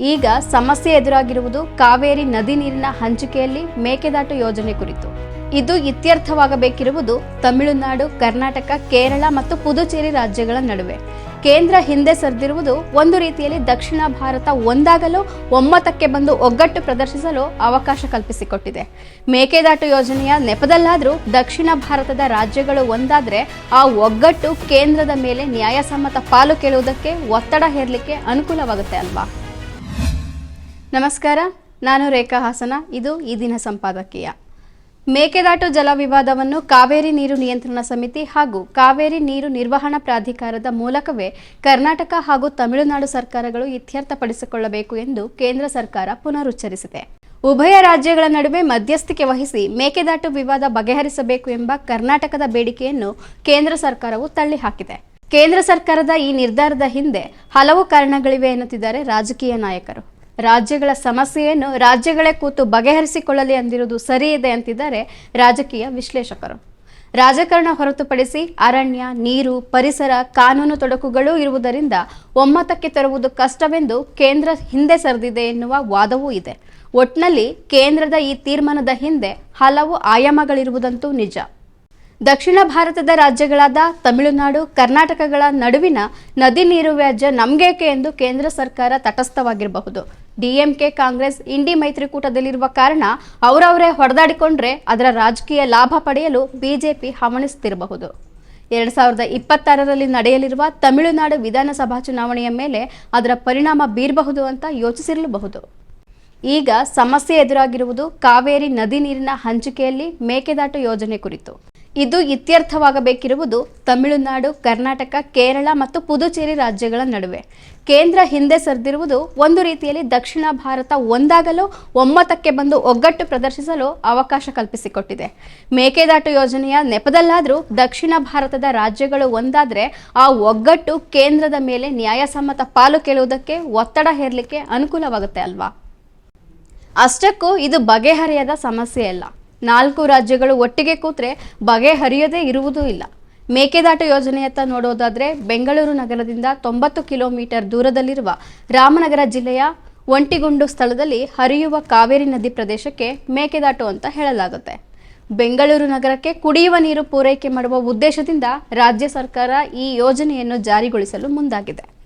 ಈಗ ಸಮಸ್ಯೆ ಎದುರಾಗಿರುವುದು ಕಾವೇರಿ ನದಿ ನೀರಿನ ಹಂಚಿಕೆಯಲ್ಲಿ ಮೇಕೆದಾಟು ಯೋಜನೆ ಕುರಿತು. ಇದು ಇತ್ಯರ್ಥವಾಗಬೇಕಿರುವುದು ತಮಿಳುನಾಡು, ಕರ್ನಾಟಕ, ಕೇರಳ ಮತ್ತು ಪುದುಚೇರಿ ರಾಜ್ಯಗಳ ನಡುವೆ. ಕೇಂದ್ರ ಹಿಂದೆ ಸರಿದಿರುವುದು ಒಂದು ರೀತಿಯಲ್ಲಿ ದಕ್ಷಿಣ ಭಾರತ ಒಂದಾಗಲು ಒಮ್ಮತಕ್ಕೆ ಬಂದು ಒಗ್ಗಟ್ಟು ಪ್ರದರ್ಶಿಸಲು ಅವಕಾಶ ಕಲ್ಪಿಸಿಕೊಟ್ಟಿದೆ. ಮೇಕೆದಾಟು ಯೋಜನೆಯ ನೆಪದಲ್ಲಾದರೂ ದಕ್ಷಿಣ ಭಾರತದ ರಾಜ್ಯಗಳು ಒಂದಾದರೆ ಆ ಒಗ್ಗಟ್ಟು ಕೇಂದ್ರದ ಮೇಲೆ ನ್ಯಾಯಸಮ್ಮತ ಪಾಲು ಕೇಳುವುದಕ್ಕೆ ಒತ್ತಡ ಹೇರಲಿಕ್ಕೆ ಅನುಕೂಲವಾಗುತ್ತೆ ಅಲ್ವಾ? ನಮಸ್ಕಾರ, ನಾನು ರೇಖಾ ಹಾಸನ, ಇದು ಈ ದಿನ ಸಂಪಾದಕೀಯ. ಮೇಕೆದಾಟು ಜಲ ವಿವಾದವನ್ನು ಕಾವೇರಿ ನೀರು ನಿಯಂತ್ರಣ ಸಮಿತಿ ಹಾಗೂ ಕಾವೇರಿ ನೀರು ನಿರ್ವಹಣಾ ಪ್ರಾಧಿಕಾರದ ಮೂಲಕವೇ ಕರ್ನಾಟಕ ಹಾಗೂ ತಮಿಳುನಾಡು ಸರ್ಕಾರಗಳು ಇತ್ಯರ್ಥಪಡಿಸಿಕೊಳ್ಳಬೇಕು ಎಂದು ಕೇಂದ್ರ ಸರ್ಕಾರ ಪುನರುಚ್ಚರಿಸಿದೆ. ಉಭಯ ರಾಜ್ಯಗಳ ನಡುವೆ ಮಧ್ಯಸ್ಥಿಕೆ ವಹಿಸಿ ಮೇಕೆದಾಟು ವಿವಾದ ಬಗೆಹರಿಸಬೇಕು ಎಂಬ ಕರ್ನಾಟಕದ ಬೇಡಿಕೆಯನ್ನು ಕೇಂದ್ರ ಸರ್ಕಾರವು ತಳ್ಳಿಹಾಕಿದೆ. ಕೇಂದ್ರ ಸರ್ಕಾರದ ಈ ನಿರ್ಧಾರದ ಹಿಂದೆ ಹಲವು ಕಾರಣಗಳಿವೆ ಎನ್ನುತ್ತಿದ್ದಾರೆ ರಾಜಕೀಯ ನಾಯಕರು. ರಾಜ್ಯಗಳ ಸಮಸ್ಯೆಯನ್ನು ರಾಜ್ಯಗಳೇ ಕೂತು ಬಗೆಹರಿಸಿಕೊಳ್ಳಲಿ ಅಂದಿರುವುದು ಸರಿ ಇದೆ ಅಂತಿದ್ದಾರೆ ರಾಜಕೀಯ ವಿಶ್ಲೇಷಕರು. ರಾಜಕಾರಣ ಹೊರತುಪಡಿಸಿ ಅರಣ್ಯ, ನೀರು, ಪರಿಸರ, ಕಾನೂನು ತೊಡಕುಗಳು ಇರುವುದರಿಂದ ಒಮ್ಮತಕ್ಕೆ ತರುವುದು ಕಷ್ಟವೆಂದು ಕೇಂದ್ರ ಹಿಂದೆ ಸರಿದಿದೆ ಎನ್ನುವ ವಾದವೂ ಇದೆ. ಒಟ್ನಲ್ಲಿ ಕೇಂದ್ರದ ಈ ತೀರ್ಮಾನದ ಹಿಂದೆ ಹಲವು ಆಯಾಮಗಳಿರುವುದಂತೂ ನಿಜ. ದಕ್ಷಿಣ ಭಾರತದ ರಾಜ್ಯಗಳಾದ ತಮಿಳುನಾಡು, ಕರ್ನಾಟಕಗಳ ನಡುವಿನ ನದಿ ನೀರು ವ್ಯಾಜ್ಯ ನಮ್ಗೇಕೆ ಎಂದು ಕೇಂದ್ರ ಸರ್ಕಾರ ತಟಸ್ಥವಾಗಿರಬಹುದು. ಡಿಎಂಕೆ ಕಾಂಗ್ರೆಸ್ ಇಂಡಿ ಮೈತ್ರಿಕೂಟದಲ್ಲಿರುವ ಕಾರಣ ಅವರವರೇ ಹೊಡೆದಾಡಿಕೊಂಡ್ರೆ ಅದರ ರಾಜಕೀಯ ಲಾಭ ಪಡೆಯಲು ಬಿಜೆಪಿ ಹವಣಿಸುತ್ತಿರಬಹುದು ಎರಡ್ ಸಾವಿರದ ಇಪ್ಪತ್ತಾರರಲ್ಲಿ ನಡೆಯಲಿರುವ ತಮಿಳುನಾಡು ವಿಧಾನಸಭಾ ಚುನಾವಣೆಯ ಮೇಲೆ ಅದರ ಪರಿಣಾಮ ಬೀರಬಹುದು ಅಂತ ಯೋಚಿಸಿರಲಬಹುದು. ಈಗ ಸಮಸ್ಯೆ ಎದುರಾಗಿರುವುದು ಕಾವೇರಿ ನದಿ ನೀರಿನ ಹಂಚಿಕೆಯಲ್ಲಿ ಮೇಕೆದಾಟು ಯೋಜನೆ ಕುರಿತು. ಇದು ಇತ್ಯರ್ಥವಾಗಬೇಕಿರುವುದು ತಮಿಳುನಾಡು, ಕರ್ನಾಟಕ, ಕೇರಳ ಮತ್ತು ಪುದುಚೇರಿ ರಾಜ್ಯಗಳ ನಡುವೆ. ಕೇಂದ್ರ ಹಿಂದೆ ಸರಿದಿರುವುದು ಒಂದು ರೀತಿಯಲ್ಲಿ ದಕ್ಷಿಣ ಭಾರತ ಒಂದಾಗಲು ಒಮ್ಮತಕ್ಕೆ ಬಂದು ಒಗ್ಗಟ್ಟು ಪ್ರದರ್ಶಿಸಲು ಅವಕಾಶ ಕಲ್ಪಿಸಿಕೊಟ್ಟಿದೆ. ಮೇಕೆದಾಟು ಯೋಜನೆಯ ನೆಪದಲ್ಲಾದರೂ ದಕ್ಷಿಣ ಭಾರತದ ರಾಜ್ಯಗಳು ಒಂದಾದರೆ ಆ ಒಗ್ಗಟ್ಟು ಕೇಂದ್ರದ ಮೇಲೆ ನ್ಯಾಯಸಮ್ಮತ ಪಾಲು ಕೇಳುವುದಕ್ಕೆ ಒತ್ತಡ ಹೇರಲಿಕ್ಕೆ ಅನುಕೂಲವಾಗುತ್ತೆ ಅಲ್ವಾ? ಅಷ್ಟಕ್ಕೂ ಇದು ಬಗೆಹರಿಯದ ಸಮಸ್ಯೆ ಅಲ್ಲ. ನಾಲ್ಕು ರಾಜ್ಯಗಳು ಒಟ್ಟಿಗೆ ಕೂತ್ರೆ ಬಗೆಹರಿಯದೇ ಇರುವುದೂ ಇಲ್ಲ. ಮೇಕೆದಾಟು ಯೋಜನೆಯತ್ತ ನೋಡೋದಾದ್ರೆ ಬೆಂಗಳೂರು ನಗರದಿಂದ ತೊಂಬತ್ತು ಕಿಲೋಮೀಟರ್ ದೂರದಲ್ಲಿರುವ ರಾಮನಗರ ಜಿಲ್ಲೆಯ ಒಂಟಿಗುಂಡು ಸ್ಥಳದಲ್ಲಿ ಹರಿಯುವ ಕಾವೇರಿ ನದಿ ಪ್ರದೇಶಕ್ಕೆ ಮೇಕೆದಾಟು ಅಂತ ಹೇಳಲಾಗುತ್ತೆ. ಬೆಂಗಳೂರು ನಗರಕ್ಕೆ ಕುಡಿಯುವ ನೀರು ಪೂರೈಕೆ ಮಾಡುವ ಉದ್ದೇಶದಿಂದ ರಾಜ್ಯ ಸರ್ಕಾರ ಈ ಯೋಜನೆಯನ್ನು ಜಾರಿಗೊಳಿಸಲು ಮುಂದಾಗಿದೆ.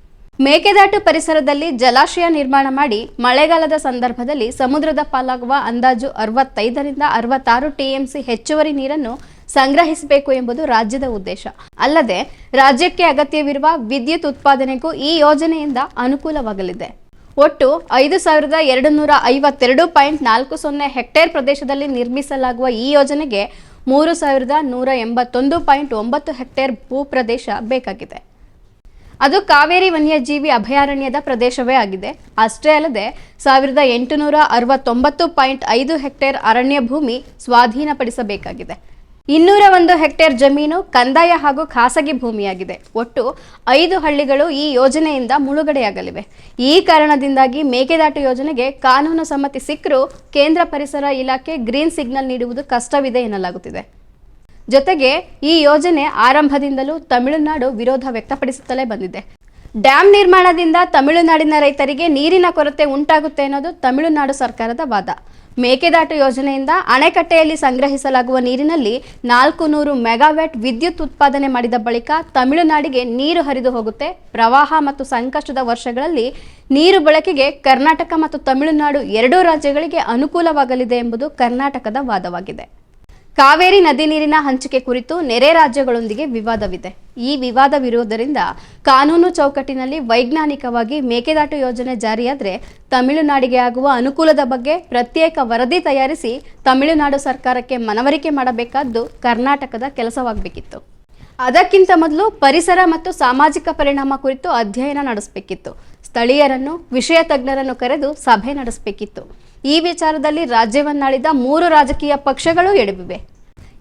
ಮೇಕೆದಾಟು ಪರಿಸರದಲ್ಲಿ ಜಲಾಶಯ ನಿರ್ಮಾಣ ಮಾಡಿ ಮಳೆಗಾಲದ ಸಂದರ್ಭದಲ್ಲಿ ಸಮುದ್ರದ ಪಾಲಾಗುವ ಅಂದಾಜು ಅರವತ್ತೈದರಿಂದ ಅರವತ್ತಾರು ಟಿಎಂಸಿ ಹೆಚ್ಚುವರಿ ನೀರನ್ನು ಸಂಗ್ರಹಿಸಬೇಕು ಎಂಬುದು ರಾಜ್ಯದ ಉದ್ದೇಶ. ಅಲ್ಲದೆ, ರಾಜ್ಯಕ್ಕೆ ಅಗತ್ಯವಿರುವ ವಿದ್ಯುತ್ ಉತ್ಪಾದನೆಗೂ ಈ ಯೋಜನೆಯಿಂದ ಅನುಕೂಲವಾಗಲಿದೆ. ಒಟ್ಟು ಐದು ಸಾವಿರದ ಎರಡು ನೂರ ಐವತ್ತೆರಡು ಪಾಯಿಂಟ್ ನಾಲ್ಕು ಸೊನ್ನೆ ಹೆಕ್ಟೇರ್ ಪ್ರದೇಶದಲ್ಲಿ ನಿರ್ಮಿಸಲಾಗುವ ಈ ಯೋಜನೆಗೆ ಮೂರು ಸಾವಿರದ ನೂರ ಎಂಬತ್ತೊಂದು ಪಾಯಿಂಟ್ ಒಂಬತ್ತು ಹೆಕ್ಟೇರ್ ಭೂಪ್ರದೇಶ ಬೇಕಾಗಿದೆ. ಅದು ಕಾವೇರಿ ವನ್ಯಜೀವಿ ಅಭಯಾರಣ್ಯದ ಪ್ರದೇಶವೇ ಆಗಿದೆ. ಅಷ್ಟೇ ಅಲ್ಲದೆ, ಸಾವಿರದ ಎಂಟುನೂರ ಅರವತ್ತೊಂಬತ್ತು ಪಾಯಿಂಟ್ ಐದು ಹೆಕ್ಟೇರ್ ಅರಣ್ಯ ಭೂಮಿ ಸ್ವಾಧೀನಪಡಿಸಬೇಕಾಗಿದೆ. ಇನ್ನೂರ ಒಂದು ಹೆಕ್ಟೇರ್ ಜಮೀನು ಕಂದಾಯ ಹಾಗೂ ಖಾಸಗಿ ಭೂಮಿಯಾಗಿದೆ. ಒಟ್ಟು ಐದು ಹಳ್ಳಿಗಳು ಈ ಯೋಜನೆಯಿಂದ ಮುಳುಗಡೆಯಾಗಲಿವೆ. ಈ ಕಾರಣದಿಂದಾಗಿ ಮೇಕೆದಾಟು ಯೋಜನೆಗೆ ಕಾನೂನು ಸಮ್ಮತಿ ಸಿಕ್ಕರೂ ಕೇಂದ್ರ ಪರಿಸರ ಇಲಾಖೆ ಗ್ರೀನ್ ಸಿಗ್ನಲ್ ನೀಡುವುದು ಕಷ್ಟವಿದೆ ಎನ್ನಲಾಗುತ್ತಿದೆ. ಜೊತೆಗೆ ಈ ಯೋಜನೆ ಆರಂಭದಿಂದಲೂ ತಮಿಳುನಾಡು ವಿರೋಧ ವ್ಯಕ್ತಪಡಿಸುತ್ತಲೇ ಬಂದಿದೆ. ಡ್ಯಾಂ ನಿರ್ಮಾಣದಿಂದ ತಮಿಳುನಾಡಿನ ರೈತರಿಗೆ ನೀರಿನ ಕೊರತೆ ಉಂಟಾಗುತ್ತೆ ಅನ್ನೋದು ತಮಿಳುನಾಡು ಸರ್ಕಾರದ ವಾದ. ಮೇಕೆದಾಟು ಯೋಜನೆಯಿಂದ ಅಣೆಕಟ್ಟೆಯಲ್ಲಿ ಸಂಗ್ರಹಿಸಲಾಗುವ ನೀರಿನಲ್ಲಿ ನಾಲ್ಕು ನೂರು ಮೆಗಾವ್ಯಾಟ್ ವಿದ್ಯುತ್ ಉತ್ಪಾದನೆ ಮಾಡಿದ ಬಳಿಕ ತಮಿಳುನಾಡಿಗೆ ನೀರು ಹರಿದು ಹೋಗುತ್ತೆ. ಪ್ರವಾಹ ಮತ್ತು ಸಂಕಷ್ಟದ ವರ್ಷಗಳಲ್ಲಿ ನೀರು ಬಳಕೆಗೆ ಕರ್ನಾಟಕ ಮತ್ತು ತಮಿಳುನಾಡು ಎರಡೂ ರಾಜ್ಯಗಳಿಗೆ ಅನುಕೂಲವಾಗಲಿದೆ ಎಂಬುದು ಕರ್ನಾಟಕದ ವಾದವಾಗಿದೆ. ಕಾವೇರಿ ನದಿ ನೀರಿನ ಹಂಚಿಕೆ ಕುರಿತು ನೆರೆ ರಾಜ್ಯಗಳೊಂದಿಗೆ ವಿವಾದವಿದೆ. ಈ ವಿವಾದವಿರುವುದರಿಂದ ಕಾನೂನು ಚೌಕಟ್ಟಿನಲ್ಲಿ ವೈಜ್ಞಾನಿಕವಾಗಿ ಮೇಕೆದಾಟು ಯೋಜನೆ ಜಾರಿಯಾದರೆ ತಮಿಳುನಾಡಿಗೆ ಆಗುವ ಅನುಕೂಲದ ಬಗ್ಗೆ ಪ್ರತ್ಯೇಕ ವರದಿ ತಯಾರಿಸಿ ತಮಿಳುನಾಡು ಸರ್ಕಾರಕ್ಕೆ ಮನವರಿಕೆ ಮಾಡಬೇಕಾದ್ದು ಕರ್ನಾಟಕದ ಕೆಲಸವಾಗಬೇಕಿತ್ತು. ಅದಕ್ಕಿಂತ ಮೊದಲು ಪರಿಸರ ಮತ್ತು ಸಾಮಾಜಿಕ ಪರಿಣಾಮ ಕುರಿತು ಅಧ್ಯಯನ ನಡೆಸಬೇಕಿತ್ತು. ಸ್ಥಳೀಯರನ್ನು, ವಿಷಯ ತಜ್ಞರನ್ನು ಕರೆದು ಸಭೆ ನಡೆಸಬೇಕಿತ್ತು. ಈ ವಿಚಾರದಲ್ಲಿ ರಾಜ್ಯವನ್ನಾಳಿದ ಮೂರು ರಾಜಕೀಯ ಪಕ್ಷಗಳು ಎಡಬಿವೆ.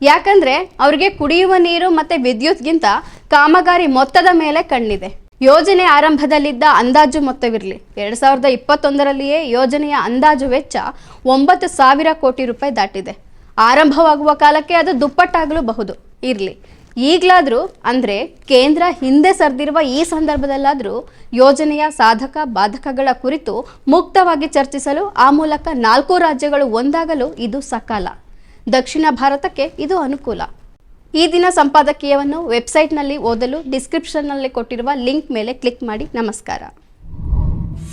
ಯಾಕಂದ್ರೆ ಅವರಿಗೆ ಕುಡಿಯುವ ನೀರು ಮತ್ತೆ ವಿದ್ಯುತ್ಗಿಂತ ಕಾಮಗಾರಿ ಮೊತ್ತದ ಮೇಲೆ ಕಣ್ಣಿದೆ. ಯೋಜನೆ ಆರಂಭದಲ್ಲಿದ್ದ ಅಂದಾಜು ಮೊತ್ತವಿರಲಿ. ಎರಡ್ ಸಾವಿರದ ಇಪ್ಪತ್ತೊಂದರಲ್ಲಿಯೇ ಯೋಜನೆಯ ಅಂದಾಜು ವೆಚ್ಚ ಒಂಬತ್ತು ಸಾವಿರ ಕೋಟಿ ರೂಪಾಯಿ ದಾಟಿದೆ. ಆರಂಭವಾಗುವ ಕಾಲಕ್ಕೆ ಅದು ದುಪ್ಪಟ್ಟಾಗಲೂಬಹುದು. ಇರಲಿ. ಈಗಲಾದರೂ ಅಂದರೆ ಕೇಂದ್ರ ಹಿಂದೆ ಸರಿದಿರುವ ಈ ಸಂದರ್ಭದಲ್ಲಾದರೂ ಯೋಜನೆಯ ಸಾಧಕ ಬಾಧಕಗಳ ಕುರಿತು ಮುಕ್ತವಾಗಿ ಚರ್ಚಿಸಲು ಆ ಮೂಲಕ ನಾಲ್ಕು ರಾಜ್ಯಗಳು ಒಂದಾಗಲು ಇದು ಸಕಾಲ. ದಕ್ಷಿಣ ಭಾರತಕ್ಕೆ ಇದು ಅನುಕೂಲ. ಈ ದಿನ ಸಂಪಾದಕೀಯವನ್ನು ವೆಬ್ಸೈಟ್ನಲ್ಲಿ ಓದಲು ಡಿಸ್ಕ್ರಿಪ್ಷನ್ನಲ್ಲಿ ಕೊಟ್ಟಿರುವ ಲಿಂಕ್ ಮೇಲೆ ಕ್ಲಿಕ್ ಮಾಡಿ ನಮಸ್ಕಾರ.